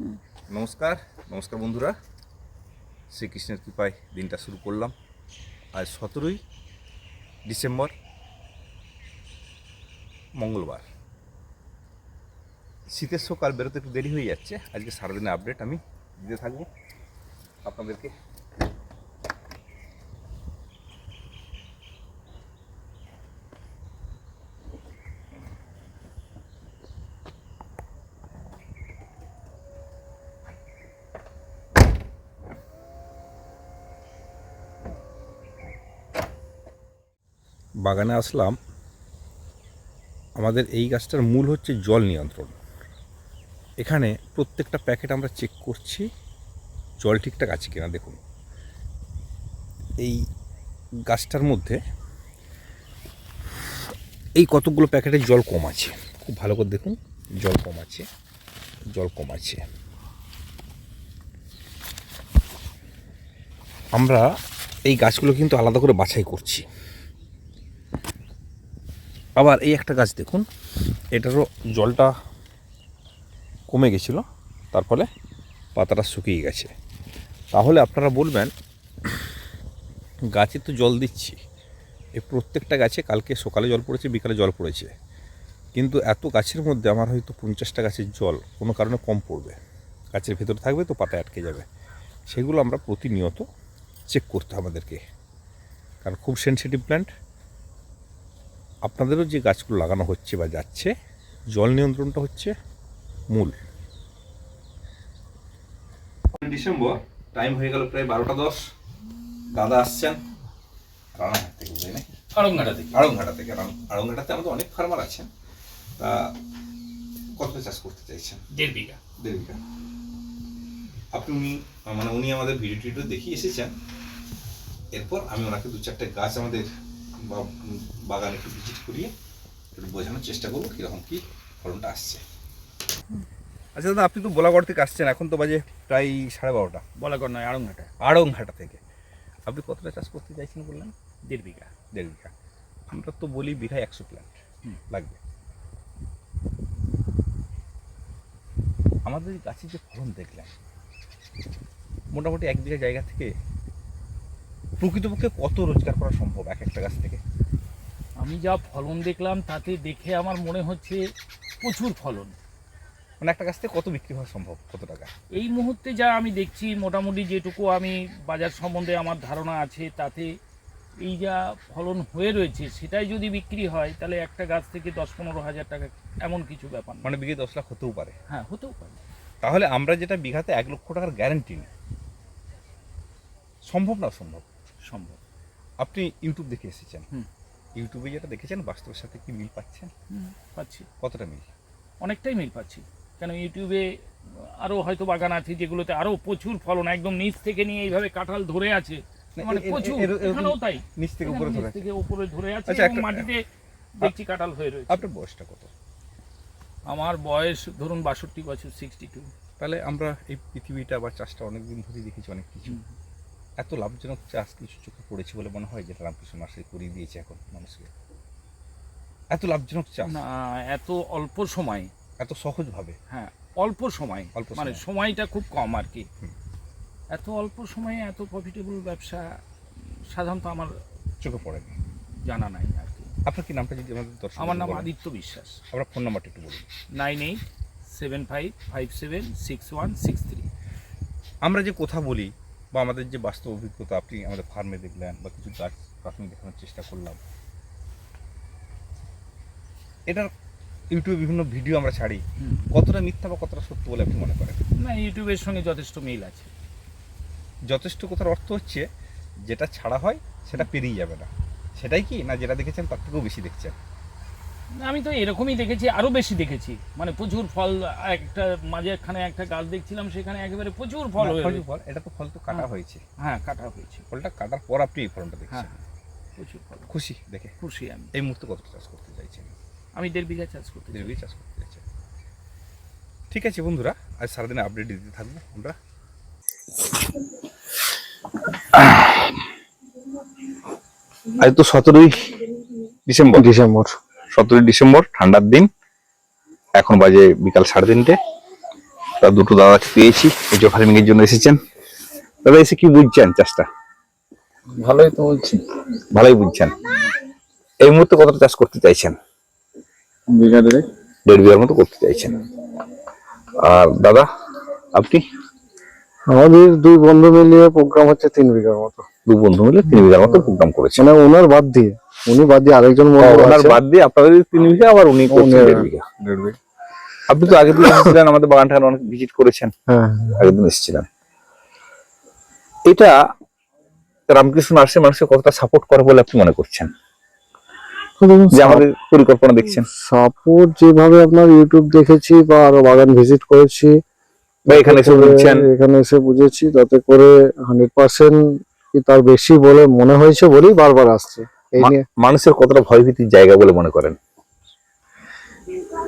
নমস্কার নমস্কার বন্ধুরা। শ্রীকৃষ্ণের কৃপায় দিনটা শুরু করলাম। আজ সতেরোই ডিসেম্বর, মঙ্গলবার। শীতের সকাল বেরোতে একটু দেরি হয়ে যাচ্ছে। আজকে সারাদিনের আপডেট আমি দিতে থাকব আপনাদেরকে। বাগানে আসলাম, আমাদের এই গাছটার মূল হচ্ছে জল নিয়ন্ত্রণ। এখানে প্রত্যেকটা প্যাকেট আমরা চেক করছি, জল ঠিকঠাক আছে কিনা দেখুন। এই গাছটার মধ্যে এই কতগুলো প্যাকেটে জল কম আছে। খুব ভালো করে দেখুন, জল কম আছে, জল কম আছে। আমরা এই গাছগুলো কিন্তু আলাদা করে বাছাই করছি। আবার এই একটা গাছ দেখুন, এটারও জলটা কমে গেছিল, তার ফলে পাতাটা শুকিয়ে গেছে। তাহলে আপনারা বলবেন, গাছে তো জল দিচ্ছি এই প্রত্যেকটা গাছে কালকে সকালে জল পড়েছে, বিকালে জল পড়েছে। কিন্তু এত গাছের মধ্যে আমার হয়তো পঞ্চাশটা গাছের জল কোনো কারণে কম পড়বে। গাছের ভেতরে থাকবে তো পাতায় আটকে যাবে। সেগুলো আমরা প্রতিনিয়ত চেক করতে আমাদেরকে। কারণ খুব সেন্সিটিভ প্ল্যান্ট আপনাদেরও যে গাছগুলো লাগানো হচ্ছে বা যাচ্ছে জল নিয়ন্ত্রণটা হচ্ছে মূল। ডিসেম্বর টাইম হয়ে গেল প্রায় বারোটা দশ। দাদা আসছেন। রানাঘাট থেকে বুঝলি নাকি? আড়ংঘাটা থেকে। আড়ংঘাটা থেকে আড়ংঘাটাতে আমাদের অনেক ফার্মার আছেন। তা কতটা চাষ করতে চাইছেন? দেড় বিঘা। দেড় বিঘা। আপনি উনি মানে উনি আমাদের ভিডিও টিডিও দেখিয়ে এসেছেন। এরপর আমি ওনাকে দু চারটে গাছ আমাদের বা- বাগানে একটু ভিজিট করিয়ে একটু বোঝানোর চেষ্টা করব কীরকম কী ফলনটা আসছে। আচ্ছা দাদা আপনি তো বোলাগড় থেকে আসছেন এখন তো বাজে প্রায় সাড়ে বারোটা। বলাগড় নয় আড়ংঘাটা। আড়ংঘাটা থেকে। আপনি কতটা চাষ করতে চাইছেন বললেন? দেড় বিঘা। দেড় বিঘা। আমরা তো বলি বিঘায় একশো প্ল্যান্ট হুম। লাগবে। আমাদের গাছের যে ফলন দেখলেন মোটামুটি এক বিঘা জায়গা থেকে প্রকৃতপক্ষে কত রোজগার করা সম্ভব এক একটা গাছ থেকে? আমি যা ফলন দেখলাম তাতে দেখে আমার মনে হচ্ছে প্রচুর ফলন। মানে একটা গাছ থেকে কত বিক্রি হওয়া সম্ভব? কত টাকা? এই মুহূর্তে যা আমি দেখছি মোটামুটি যেটুকু আমি বাজার সম্বন্ধে আমার ধারণা আছে তাতে এই যা ফলন হয়ে রয়েছে সেটাই যদি বিক্রি হয় তাহলে একটা গাছ থেকে দশ পনেরো হাজার টাকা এমন কিছু ব্যাপার মানে বিঘে দশ লাখ হতেও পারে। হ্যাঁ হতেও পারে। তাহলে আমরা যেটা বিঘাতে এক লক্ষ টাকার গ্যারেন্টি নিই। সম্ভব না সম্ভব সম্ভব। আপনি ইউটিউব দেখে এসেছেন। ইউটিউবে যেটা দেখেছেন বাস্তবের সাথে কি মিল পাচ্ছেন? পাচ্ছি। কতটা মিল? অনেকটাই মিল পাচ্ছি। কেন ইউটিউবে আরও হয়তো বাগান আছে যেগুলোতে আরও প্রচুর ফলন একদম নিচ থেকে নিয়ে এইভাবে কাঁঠাল ধরে আছে। মানে প্রচুর এখানেও তাই। নিচ থেকে উপরে ধরে থেকে উপরে ধরে আছে আচ্ছা, এবং মাটিতে দেখছি কাঁঠাল হয়ে রয়েছে। আপনার বয়সটা কত? আমার বয়স ধরুন বাষট্টি বছর সিক্সটি টু তাহলে আমরা এই পৃথিবীটা বা চাষটা অনেকদিন ধরেই দেখেছি অনেক কিছু। এত লাভজনক চাষ কিছু চোখে পড়েছে বলে মনে হয় যেটা রামকৃষ্ণ নার্সারি করিয়ে দিয়েছে এখন মানুষকে? এত লাভজনক চাষ? না এত অল্প সময়। এত সহজভাবে? হ্যাঁ অল্প সময়। অল্প মানে সময়টা খুব কম আর কি। এত অল্প সময়ে এত প্রফিটেবল ব্যবসা সাধারণত আমার চোখে পড়েনি। জানা নাই আর কি। আপনার কি নামটা যদি আমাদের দর্শক আমার নাম আদিত্য বিশ্বাস। আপনার ফোন নাম্বারটা একটু বলুন। Nine eight seven five five seven six one six three. আমরা যে কথা বলি বা আমাদের যে বাস্তব অভিজ্ঞতা আপনি আমাদের ফার্মে দেখলেন বা কিছু গাছ প্রাথমিক দেখানোর চেষ্টা করলাম। এটার ইউটিউবে বিভিন্ন ভিডিও আমরা ছাড়ি। কতটা মিথ্যা বা কতটা সত্য বলে আপনি মনে করেন? না ইউটিউবের সঙ্গে যথেষ্ট মিল আছে। যথেষ্ট কথার অর্থ হচ্ছে যেটা ছাড়া হয় সেটা পেরিয়ে যাবে না। সেটাই কি? না যেটা দেখেছেন তার থেকেও বেশি দেখছেন। আমি তো এরকমই দেখেছি আরও বেশি দেখেছি। মানে প্রচুর ফল একটা মাঝেখানে একটা গাছ দেখছিলাম সেখানে একেবারে প্রচুর ফল না, হয়ে ফল- এটা তো ফল তো কাটা হ্যাঁ। হয়েছে। হ্যাঁ কাটা হয়েছে। ফলটা কাটার পর আপনি এই ফলনটা হ্যাঁ দেখছেন প্রচুর ফল। খুশি দেখে? খুশি আমি। এই মুহূর্তে কতটা চাষ করতে চাইছেন? আমি দেড় বিঘা চাষ করতে। দেড় চাষ করতে চাইছেন। ঠিক আছে বন্ধুরা আজ সারাদিনে আপডেট দিতে থাকব আমরা। আজ তো সতেরোই ডিসেম্বর। ডিসেম্বর। সতেরোই ডিসেম্বর ঠান্ডার দিন। এখন বাজে বিকাল সাড়ে তিনটে। তার দুটো দাদাকে পেয়েছি এজো ফার্মিং এর জন্য এসেছেন। দাদা এসে কি বুঝছেন চাষটা? ভালোই তো বলছি। ভালোই বুঝছেন। এই মুহূর্তে কতটা চাষ করতে চাইছেন? বিঘা দেড় বিঘার মতো করতে চাইছেন। আর দাদা আপনি আমাদের দুই বন্ধু মিলিয়ে প্রোগ্রাম হচ্ছে তিন বিঘার মতো। দু বন্ধু মিলে তিন বিঘার মতো প্রোগ্রাম করেছেন। মানে ওনার বাদ দিয়ে। উনি বাদ দিয়ে আরেকজন বন্ধু ওনার বাদ দিয়ে আপনাদের তিন বিঘা আবার উনি দেড় বিঘা দেড় বিঘা। আপনি তো আগের দিন এসেছিলেন আমাদের বাগানটা অনেক ভিজিট করেছেন। হ্যাঁ। আগের দিন এসেছিলেন এটা রামকৃষ্ণ নার্সে মানুষকে কতটা সাপোর্ট করে বলে আপনি মনে করছেন? যে আমাদের পরিকল্পনা দেখছেন। সাপোর্ট যেভাবে আপনার ইউটিউব দেখেছি বা আরও বাগান ভিজিট করেছি বা এখানে এসে বুঝছেন এখানে এসে বুঝেছি তাতে করে হান্ড্রেড পার্সেন্ট তার বেশি বলে মনে হয়েছে বলেই বারবার আসছে। মানুষের কতটা ভয়ভীতির জায়গা বলে মনে করেন?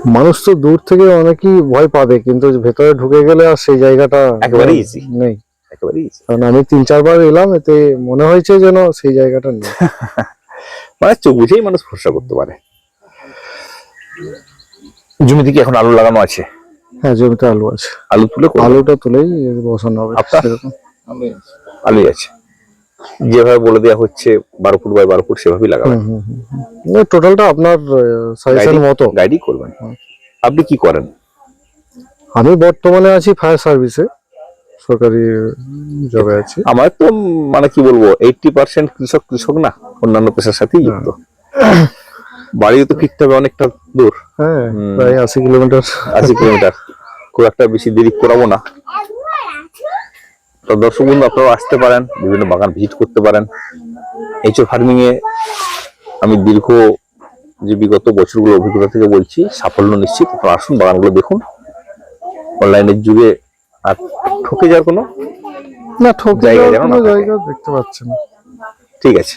মানুষ তো দূর থেকে অনেকই ভয় পাবে কিন্তু ভেতরে ঢুকে গেলে আর সেই জায়গাটা একেবারে easy। নেই। একেবারে কারণ আমি তিন চারবার এলাম এতে মনে হয়েছে যেন সেই জায়গাটা নেই। মানে চোখ বুঝেই মানুষ ভরসা করতে পারে। জমিতে কি এখন আলু লাগানো আছে? হ্যাঁ জমিতে আলু আছে। আলু তুলে? আলুটা তুলেই বসানো হবে। আলুই আছে। যেভাবে বলে দেওয়া হচ্ছে বারো ফুট বাই বারো ফুট সেভাবেই লাগাবেন। টোটালটা আপনার সাজেশন মতো। গাইডই করবেন। আপনি কি করেন? আমি বর্তমানে আছি ফায়ার সার্ভিসে সরকারি জবে আছি। আমার তো মানে কি বলব এইটটি পার্সেন্ট কৃষক কৃষক না অন্যান্য পেশার সাথেই যুক্ত। বাড়িও তো ফিরতে হবে অনেকটা দূর। হ্যাঁ প্রায় আশি কিলোমিটার। আশি কিলোমিটার। খুব একটা বেশি দেরি করাবো না। তো দর্শক বন্ধু আপনারাও আসতে পারেন বিভিন্ন বাগান ভিজিট করতে পারেন। এইচ ফার্মিং এ আমি দীর্ঘ যে বিগত বছরগুলো অভিজ্ঞতা থেকে বলছি সাফল্য নিশ্চিত। আপনারা আসুন বাগানগুলো দেখুন। অনলাইনের যুগে আর ঠকে যাওয়ার কোনো না ঠকে জায়গা কোনো না জায়গা দেখতে পাচ্ছেন ঠিক আছে।